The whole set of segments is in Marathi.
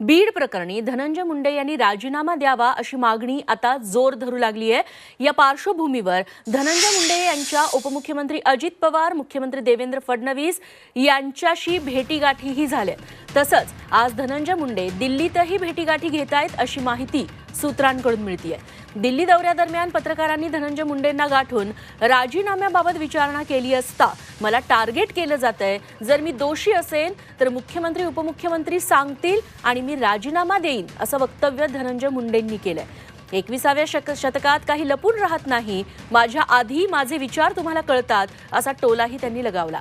बीड प्रकरणी धनंजय मुंडे यांनी राजीनामा द्यावा अशी मागणी आता जोर धरू लागली आहे. या पार्श्वभूमीवर धनंजय मुंडे यांच्या उपमुख्यमंत्री अजित पवार मुख्यमंत्री देवेंद्र फडणवीस यांच्याशी भेटीगाठीही झाल्या तसंच आज धनंजय मुंडे दिल्लीतही भेटीगाठी घेत आहेत अशी माहिती सूत्रांकडून मिळतीये. दिल्ली दौऱ्यादरम्यान पत्रकारांनी धनंजय मुंडेंना गाठून राजीनाम्याबाबत विचारणा केली असता मला टार्गेट केलं जात आहे जर मी दोषी असेल तर मुख्यमंत्री उपमुख्यमंत्री सांगतील आणि मी राजीनामा देईन असं वक्तव्य धनंजय मुंडेंनी केलंय. एकविसाव्या शक शतकात काही लपून राहत नाही. माझ्या आधी माझे विचार तुम्हाला कळतात असा टोलाही त्यांनी लगावला.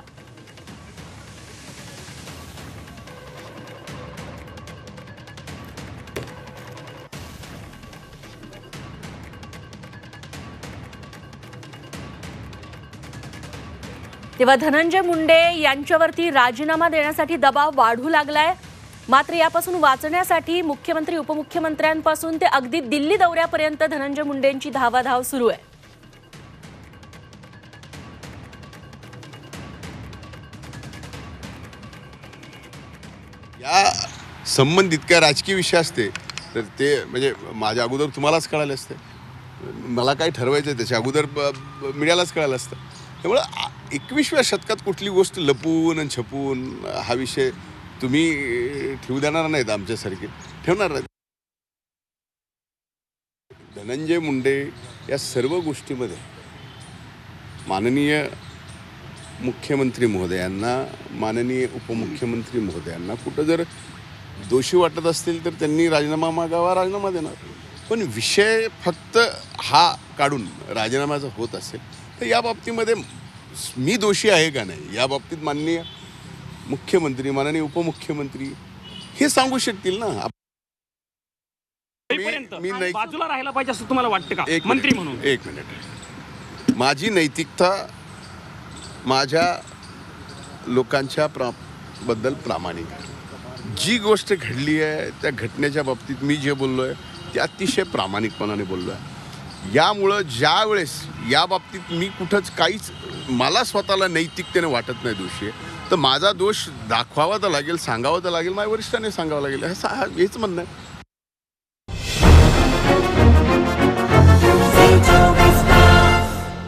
तेव्हा धनंजय मुंडे यांच्यावरती राजीनामा देण्यासाठी दबाव वाढू लागलाय. मात्र यापासून वाचण्यासाठी मुख्यमंत्री उपमुख्यमंत्र्यांपासून ते अगदी दिल्ली दौऱ्यापर्यंत धनंजय मुंडेंची धावाधाव सुरू आहे. या संबंधित काय राजकीय विषय असते तर ते म्हणजे माझ्या अगोदर तुम्हालाच कळाले असते. मला काय ठरवायचं आहे त्याच्या अगोदर ब- मीडियालाच कळालं असतं. त्यामुळं एकविसव्या शतकात कुठली गोष्ट लपून आणि छपून हा विषय तुम्ही ठेवू देणार नाहीत आमच्यासारखे. ठेवणार नाहीत. धनंजय मुंडे या सर्व गोष्टीमध्ये माननीय मुख्यमंत्री महोदयांना माननीय उपमुख्यमंत्री महोदयांना कुठं जर दोषी वाटत असतील तर त्यांनी राजीनामा मागावा राजीनामा देणार. पण विषय फक्त हा काढून राजीनाम्याचा होत असेल तर या बाबतीमध्ये मी दोषी आहे का नाही? या बाबतीत माननीय मुख्यमंत्री माननीय उपमुख्यमंत्री हे सांगू शकतील ना? मी नाही बाजूला राहायला पाहिजे असं तुम्हाला वाटतं का? एक मंत्री म्हणून. एक मिनिट. माझी नैतिकता माझ्या लोकांच्या प्रा बद्दल प्रामाणिक आहे. जी गोष्ट घडली आहे त्या घटनेच्या बाबतीत मी जे बोललो आहे ते अतिशय प्रामाणिकपणाने बोललो आहे यामुळं ज्या वेळेस या बाबतीत मी कुठंच काहीच मला स्वतःला नैतिकतेने वाटत नाही दोषी आहे. तर माझा दोष दाखवावा तर लागेल सांगावा तर लागेल माझ्या वरिष्ठाने सांगावं लागेल. हे हेच म्हणणं आहे.